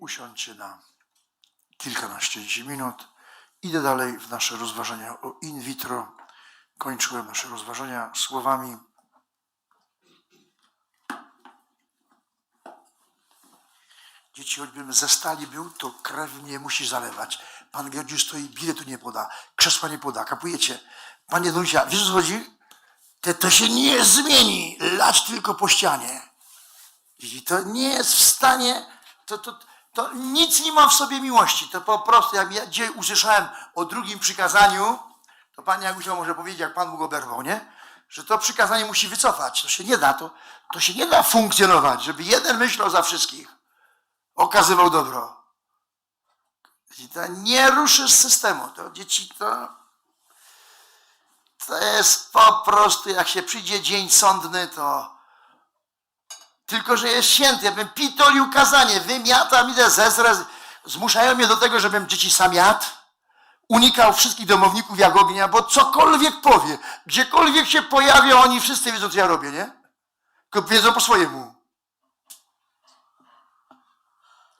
usiądźcie na kilkanaście minut. Idę dalej w nasze rozważania o in vitro. Kończyłem nasze rozważania słowami. Dzieci, choćbym ze stali był, to krew mnie musi zalewać. Pan Gerdziu stoi, biletu nie poda, krzesła nie poda, kapujecie? Panie Dusia, wiesz co chodzi? To, to się nie zmieni, lać tylko po ścianie. Dzieci, to nie jest w stanie, to, to, to nic nie ma w sobie miłości. To po prostu, jak ja dzisiaj usłyszałem o drugim przykazaniu, to pani Agusia może powiedzieć, jak Pan Bóg oberwał, nie? Że to przykazanie musi wycofać. To się nie da, to, to się nie da funkcjonować, żeby jeden myślał za wszystkich. Okazywał dobro. To nie ruszy z systemu. To dzieci to, to jest po prostu, jak się przyjdzie dzień sądny, to tylko, że jest święty. Ja bym pitolił kazanie, wymiatam, idę zezrę, zmuszają mnie do tego, żebym dzieci sam jadł, unikał wszystkich domowników jak ognia, bo cokolwiek powie, gdziekolwiek się pojawia, oni wszyscy wiedzą, co ja robię, nie? Tylko wiedzą po swojemu.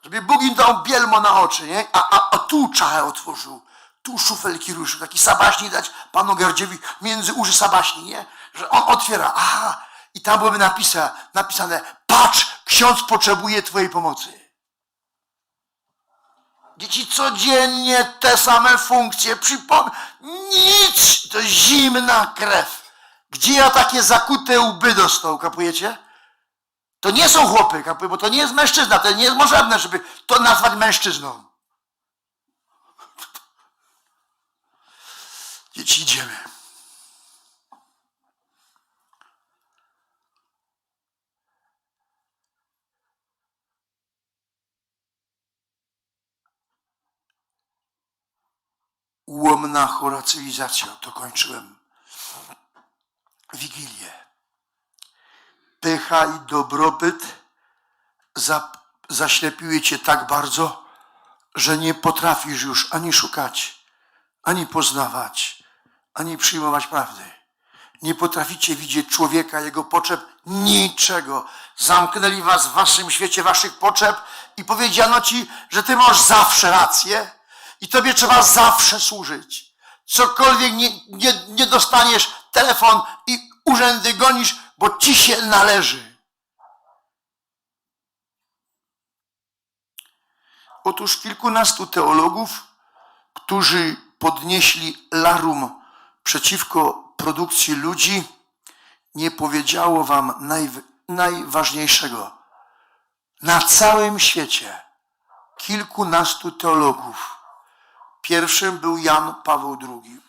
Żeby Bóg im dał bielmo na oczy, nie? A, a, a tu czachę otworzył, tu szufelki ruszył, taki sabaśnik dać panu Gardziewi między uszy sabaśni, nie? Że on otwiera, aha, i tam byłoby napisa, napisane, patrz, ksiądz potrzebuje twojej pomocy. Dzieci codziennie te same funkcje, przypom... Nic! To zimna krew. Gdzie ja takie zakute łby dostał, kapujecie? To nie są chłopy, kapuje, bo to nie jest mężczyzna, to nie jest możliwe, żeby to nazwać mężczyzną. Dzieci, idziemy. Ułomna chora cywilizacja, to kończyłem. Wigilię. Pycha i dobrobyt za, zaślepiły cię tak bardzo, że nie potrafisz już ani szukać, ani poznawać, ani przyjmować prawdy. Nie potraficie widzieć człowieka, jego potrzeb, niczego. Zamknęli was w waszym świecie, waszych potrzeb i powiedziano ci, że ty masz zawsze rację i tobie trzeba zawsze służyć. Cokolwiek nie, nie, nie dostaniesz, telefon i urzędy gonisz, bo ci się należy. Otóż kilkunastu teologów, którzy podnieśli larum przeciwko produkcji ludzi, nie powiedziało wam najw- najważniejszego. Na całym świecie kilkunastu teologów. Pierwszym był Jan Paweł II.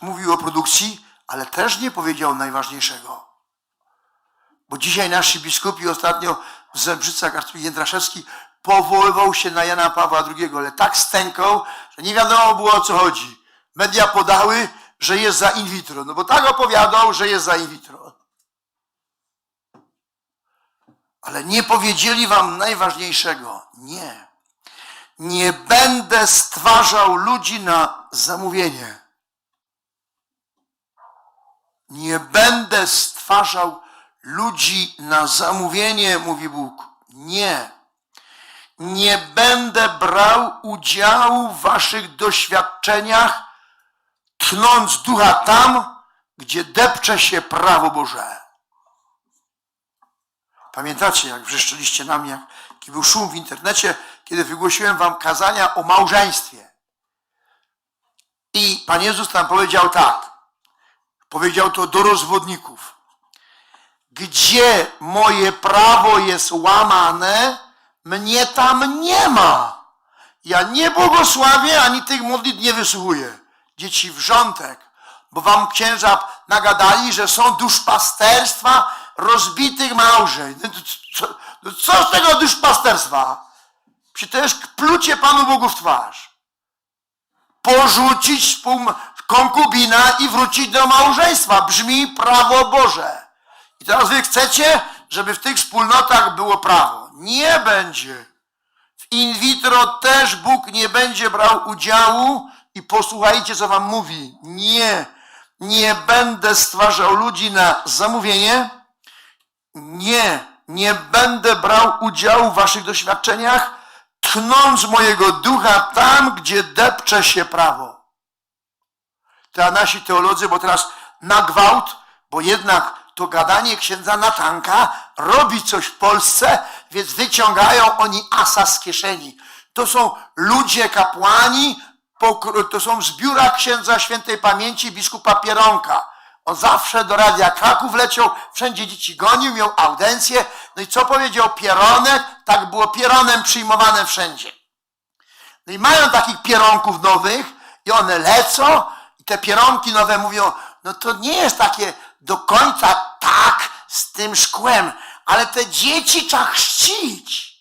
Mówił o produkcji, ale też nie powiedział najważniejszego. Bo dzisiaj nasi biskupi ostatnio w Zembrzycach arcybiskup Jędraszewski powoływał się na Jana Pawła II, ale tak stękał, że nie wiadomo było o co chodzi. Media podały, że jest za in vitro, no bo tak opowiadał, że jest za in vitro. Ale nie powiedzieli wam najważniejszego. Nie. Nie będę stwarzał ludzi na zamówienie. Nie będę stwarzał ludzi na zamówienie, mówi Bóg. Nie. Nie będę brał udziału w waszych doświadczeniach, tchnąc ducha tam, gdzie depcze się prawo Boże. Pamiętacie, jak wrzeszczeliście na mnie, jaki był szum w internecie, kiedy wygłosiłem wam kazania o małżeństwie. I Pan Jezus tam powiedział tak. Powiedział to do rozwodników. Gdzie moje prawo jest łamane, mnie tam nie ma. Ja nie błogosławię, ani tych modlitw nie wysłuchuję. Dzieci wrzątek, bo wam księża nagadali, że są duszpasterstwa rozbitych małżeń. No no co z tego duszpasterstwa? Przecież plucie Panu Bogu w twarz. Porzucić konkubina i wrócić do małżeństwa. Brzmi prawo Boże. I teraz wy chcecie, żeby w tych wspólnotach było prawo. Nie będzie. W in vitro też Bóg nie będzie brał udziału i posłuchajcie, co wam mówi. Nie, nie będę stwarzał ludzi na zamówienie. Nie, nie będę brał udziału w waszych doświadczeniach, tchnąc mojego ducha tam, gdzie depcze się prawo. Teraz nasi teolodzy, bo teraz na gwałt, bo jednak to gadanie księdza Natanka robi coś w Polsce, więc wyciągają oni asa z kieszeni. To są ludzie kapłani, to są w zbiórach księdza świętej pamięci biskupa Pieronka. On zawsze do Radia Kraków leciał, wszędzie dzieci gonił, miał audiencję. No i co powiedział Pieronek? Tak było Pieronem przyjmowane wszędzie. No i mają takich pieronków nowych i one lecą i te pieronki nowe mówią, no to nie jest takie do końca tak z tym szkłem, ale te dzieci trzeba chrzcić.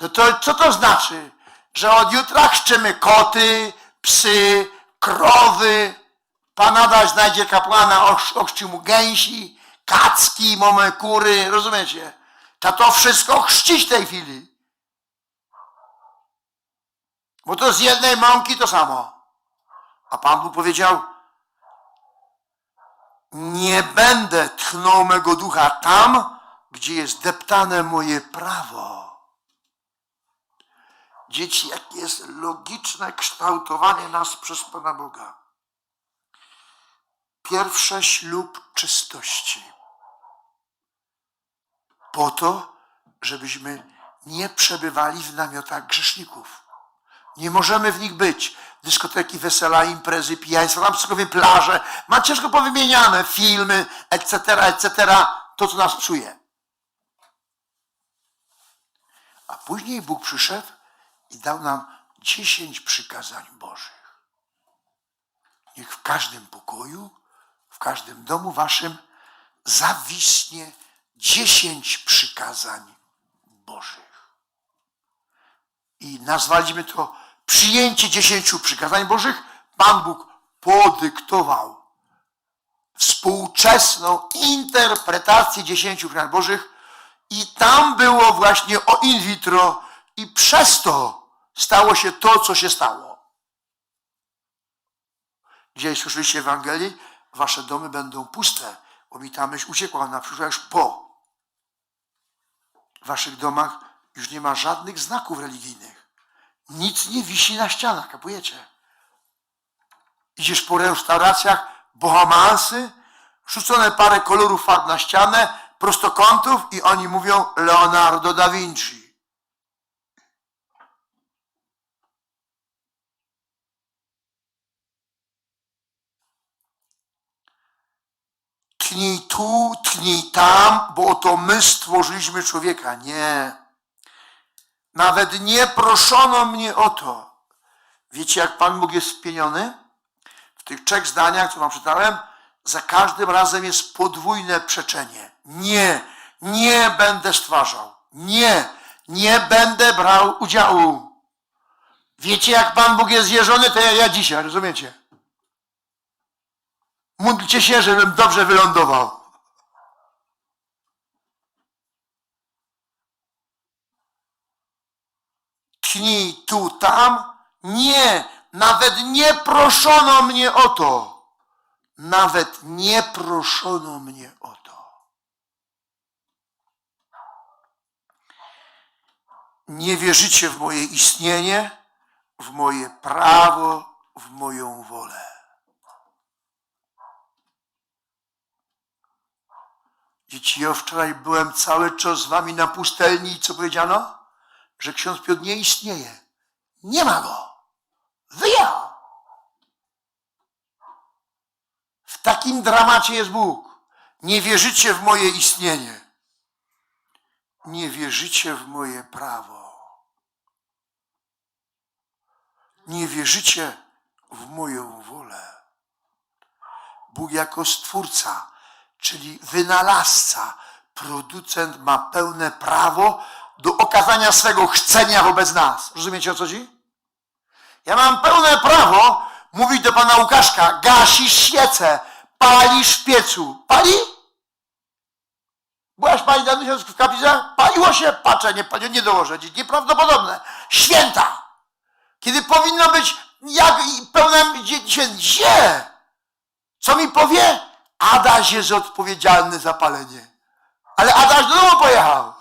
No to co to znaczy? Że od jutra chrzczymy koty, psy, krowy. Pan Adaś znajdzie kapłana, ochrz- ochrzci mu gęsi, kacki, mamy kury, rozumiecie? Trzeba to wszystko chrzcić w tej chwili. Bo to z jednej mąki to samo. A Pan Bóg powiedział, nie będę tchnął mego ducha tam, gdzie jest deptane moje prawo. Dzieci, jakie jest logiczne kształtowanie nas przez Pana Boga. Pierwsze ślub czystości. Po to, żebyśmy nie przebywali w namiotach grzeszników. Nie możemy w nich być. Dyskoteki, wesela, imprezy, pijaństwa, tam sobie plaże. Ma ciężko powymieniane filmy, etc., etc. To, co nas psuje. A później Bóg przyszedł i dał nam dziesięć przykazań Bożych. Niech w każdym pokoju, każdym domu waszym zawiśnie dziesięć przykazań Bożych. I nazwaliśmy to przyjęcie dziesięciu przykazań Bożych. Pan Bóg podyktował współczesną interpretację dziesięciu przykazań Bożych i tam było właśnie o in vitro i przez to stało się to, co się stało. Dzisiaj słyszeliście Ewangelii, wasze domy będą puste, bo mi ta myśl uciekła, ona przyszła już po. W waszych domach już nie ma żadnych znaków religijnych. Nic nie wisi na ścianach, kapujecie? Idziesz po restauracjach, bohamansy, rzucone parę kolorów farb na ścianę, prostokątów i oni mówią Leonardo da Vinci. Tnij tu, tnij tam, bo oto my stworzyliśmy człowieka. Nie. Nawet nie proszono mnie o to. Wiecie, jak Pan Bóg jest spieniony? W tych trzech zdaniach, co wam czytałem, za każdym razem jest podwójne przeczenie. Nie, nie będę stwarzał. Nie, nie będę brał udziału. Wiecie, jak Pan Bóg jest zjeżony, to ja, ja dzisiaj, rozumiecie? Módlcie się, żebym dobrze wylądował. Tchnij tu, tam. Nie, nawet nie proszono mnie o to. Nawet nie proszono mnie o to. Nie wierzycie w moje istnienie, w moje prawo, w moją wolę. Dzieci, ja wczoraj byłem cały czas z wami na pustelni i co powiedziano? Że ksiądz Piotr nie istnieje. Nie ma go. Wyjechał. W takim dramacie jest Bóg. Nie wierzycie w moje istnienie. Nie wierzycie w moje prawo. Nie wierzycie w moją wolę. Bóg jako stwórca, czyli wynalazca, producent ma pełne prawo do okazania swego chcenia wobec nas. Rozumiecie o co chodzi? Ja mam pełne prawo mówić do pana Łukaszka, gasisz świecę, palisz w piecu. Pali? Byłaś pani miesiąc w kaplicy? Paliło się? Patrzę, nie paliło, nie dołożę. Nieprawdopodobne. Święta! Kiedy powinno być jak pełne. Gdzie? Co mi powie? Adaś jest odpowiedzialny za palenie. Ale Adaś do domu pojechał.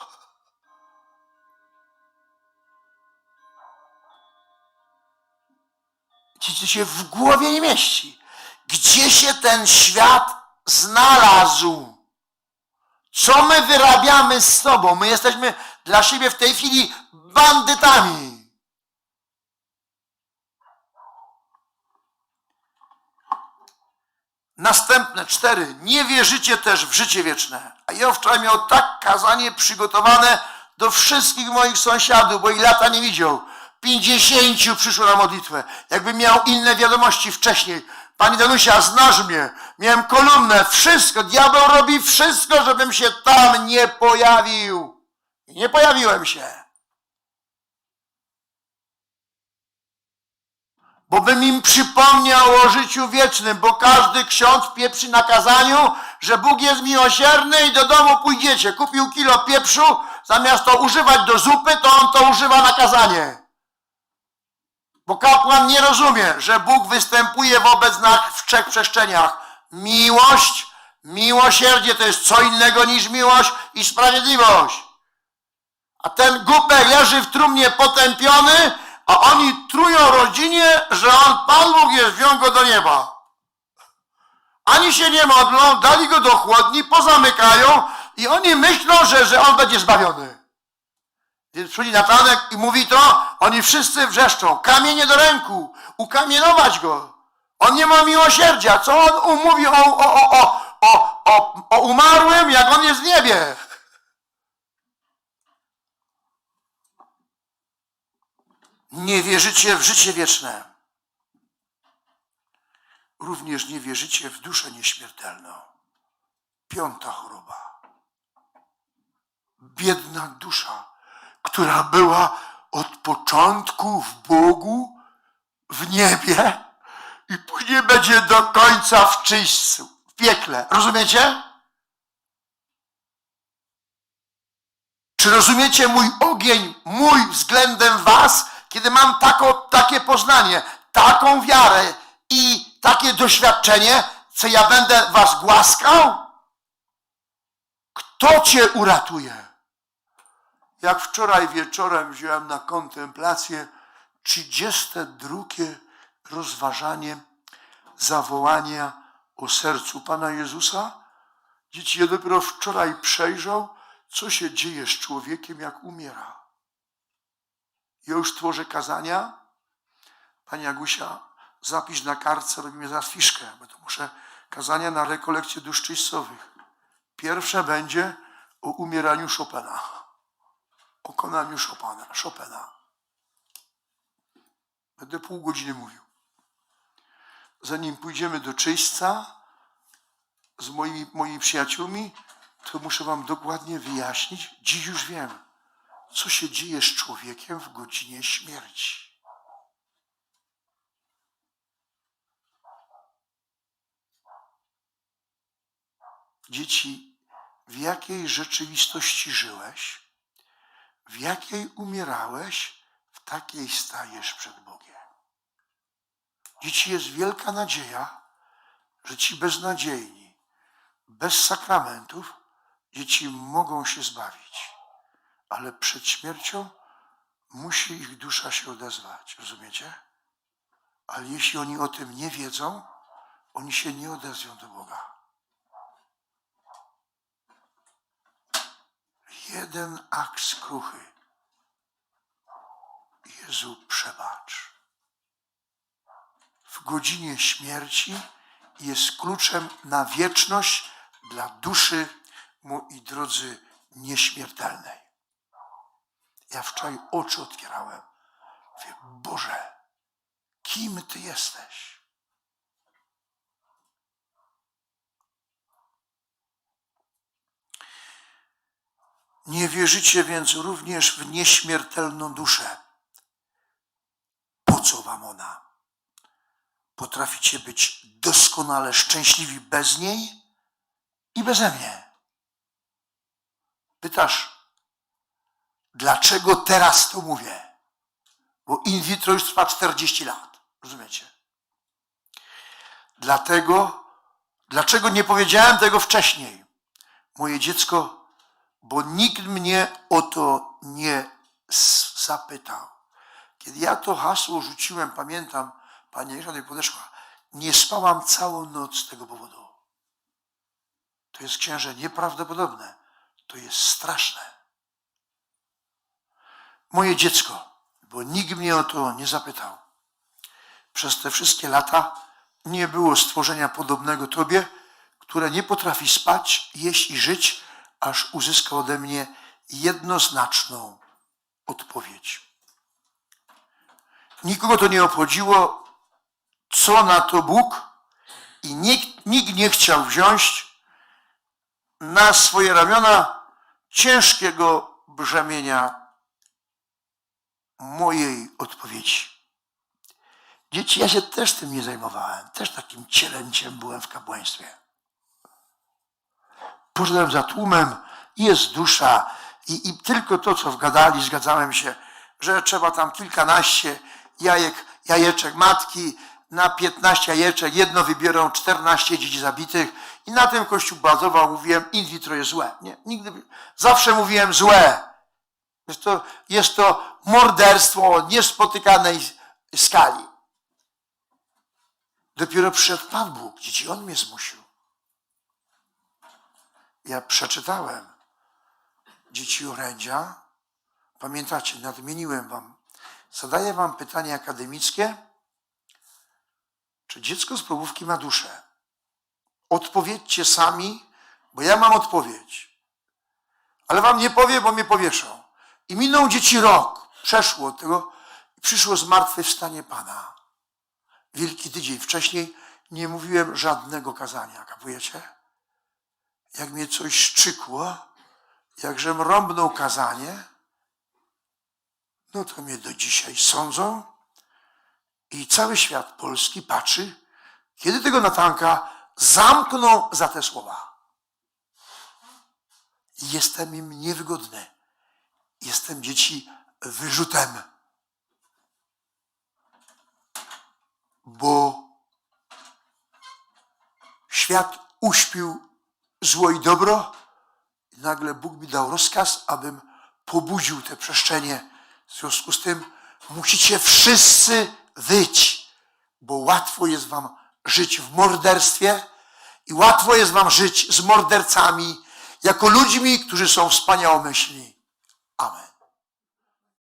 Ci, ci się w głowie nie mieści. Gdzie się ten świat znalazł? Co my wyrabiamy z sobą? My jesteśmy dla siebie w tej chwili bandytami. Następne cztery. Nie wierzycie też w życie wieczne. A ja wczoraj miał tak kazanie przygotowane do wszystkich moich sąsiadów, bo ich lata nie widział. Pięćdziesięciu przyszło na modlitwę. Jakby miał inne wiadomości wcześniej. Pani Danusia, znasz mnie. Miałem kolumnę, wszystko. Diabeł robi wszystko, żebym się tam nie pojawił. I nie pojawiłem się. Bo bym im przypomniał o życiu wiecznym, bo każdy ksiądz pieprzy na kazaniu, że Bóg jest miłosierny i do domu pójdziecie. Kupił kilo pieprzu, zamiast to używać do zupy, to on to używa na kazanie. Bo kapłan nie rozumie, że Bóg występuje wobec nas w trzech przestrzeniach. Miłość, miłosierdzie to jest co innego niż miłość i sprawiedliwość. A ten głupek leży w trumnie potępiony, a oni trują rodzinie, że on, Pan Bóg jest, wziął go do nieba. Ani się nie modlą, dali go do chłodni, pozamykają i oni myślą, że, że on będzie zbawiony. Więc przychodzi Natanek i mówi to, oni wszyscy wrzeszczą, kamienie do ręku, ukamienować go. On nie ma miłosierdzia, co on mówi o, o, o, o, o, o, umarłym, jak on jest w niebie. Nie wierzycie w życie wieczne. Również nie wierzycie w duszę nieśmiertelną. Piąta choroba. Biedna dusza, która była od początku w Bogu, w niebie i później będzie do końca w czyśćcu, w piekle. Rozumiecie? Czy rozumiecie mój ogień, mój względem was, kiedy mam tako, takie poznanie, taką wiarę i takie doświadczenie, co ja będę was głaskał? Kto cię uratuje? Jak wczoraj wieczorem wziąłem na kontemplację 32 rozważanie zawołania o sercu Pana Jezusa. Dzieci, ja dopiero wczoraj przejrzał, co się dzieje z człowiekiem, jak umiera. Ja już tworzę kazania. Pani Agusia, zapisz na kartce, robimy zaraz fiszkę, bo to muszę kazania na rekolekcje dusz czyścowych. Pierwsze będzie o umieraniu Chopina. O konaniu Chopina. Chopina. Będę pół godziny mówił. Zanim pójdziemy do czyśćca z moimi, moimi przyjaciółmi, to muszę wam dokładnie wyjaśnić. Dziś już wiem co się dzieje z człowiekiem w godzinie śmierci. Dzieci, w jakiej rzeczywistości żyłeś, w jakiej umierałeś, w takiej stajesz przed Bogiem. Dzieci, jest wielka nadzieja, że ci beznadziejni, bez sakramentów, dzieci mogą się zbawić ale przed śmiercią musi ich dusza się odezwać. Rozumiecie? Ale jeśli oni o tym nie wiedzą, oni się nie odezwią do Boga. Jeden akt skruchy. Jezu, przebacz. W godzinie śmierci jest kluczem na wieczność dla duszy, moi drodzy, nieśmiertelnej. Ja wczoraj oczy otwierałem. Mówię, Boże, kim Ty jesteś? Nie wierzycie więc również w nieśmiertelną duszę. Po co wam ona? Potraficie być doskonale szczęśliwi bez niej i beze mnie. Pytasz, Dlaczego teraz to mówię? Bo in vitro już trwa 40 lat. Rozumiecie? Dlatego, dlaczego nie powiedziałem tego wcześniej? Moje dziecko, bo nikt mnie o to nie zapytał. Kiedy ja to hasło rzuciłem, pamiętam, Pani Elisza podeszła. Nie spałam całą noc z tego powodu. To jest księże nieprawdopodobne. To jest straszne. Moje dziecko, bo nikt mnie o to nie zapytał. Przez te wszystkie lata nie było stworzenia podobnego Tobie, które nie potrafi spać, jeść i żyć, aż uzyska ode mnie jednoznaczną odpowiedź. Nikogo to nie obchodziło, co na to Bóg i nikt, nikt nie chciał wziąć na swoje ramiona ciężkiego brzemienia mojej odpowiedzi. Dzieci, ja się też tym nie zajmowałem. Też takim cielęciem byłem w kapłaństwie. Poszedłem za tłumem, jest dusza i, i tylko to, co wgadali, zgadzałem się, że trzeba tam kilkanaście jajek, jajeczek matki, na 15 jajeczek, jedno wybiorą 14 dzieci zabitych i na tym Kościół bazował, mówiłem, in vitro jest złe. Nie, nigdy, zawsze mówiłem złe. Jest to, jest to morderstwo o niespotykanej skali. Dopiero przyszedł Pan Bóg, dzieci, On mnie zmusił. Ja przeczytałem dzieci orędzia. Pamiętacie, nadmieniłem wam. Zadaję wam pytanie akademickie. Czy dziecko z probówki ma duszę? Odpowiedzcie sami, bo ja mam odpowiedź. Ale wam nie powiem, bo mnie powieszą. I minął dzieci rok. Przeszło od tego przyszło zmartwychwstanie Pana. Wielki tydzień wcześniej nie mówiłem żadnego kazania, kapujecie? Jak mnie coś szczykło, jakżem rąbnął kazanie, no to mnie do dzisiaj sądzą i cały świat polski patrzy, kiedy tego Natanka zamkną za te słowa. Jestem im niewygodny. Jestem dzieci wyrzutem. Bo świat uśpił zło i dobro i nagle Bóg mi dał rozkaz, abym pobudził te przestrzenie. W związku z tym musicie wszyscy wyć, bo łatwo jest wam żyć w morderstwie i łatwo jest wam żyć z mordercami, jako ludźmi, którzy są wspaniałomyślni. Amen.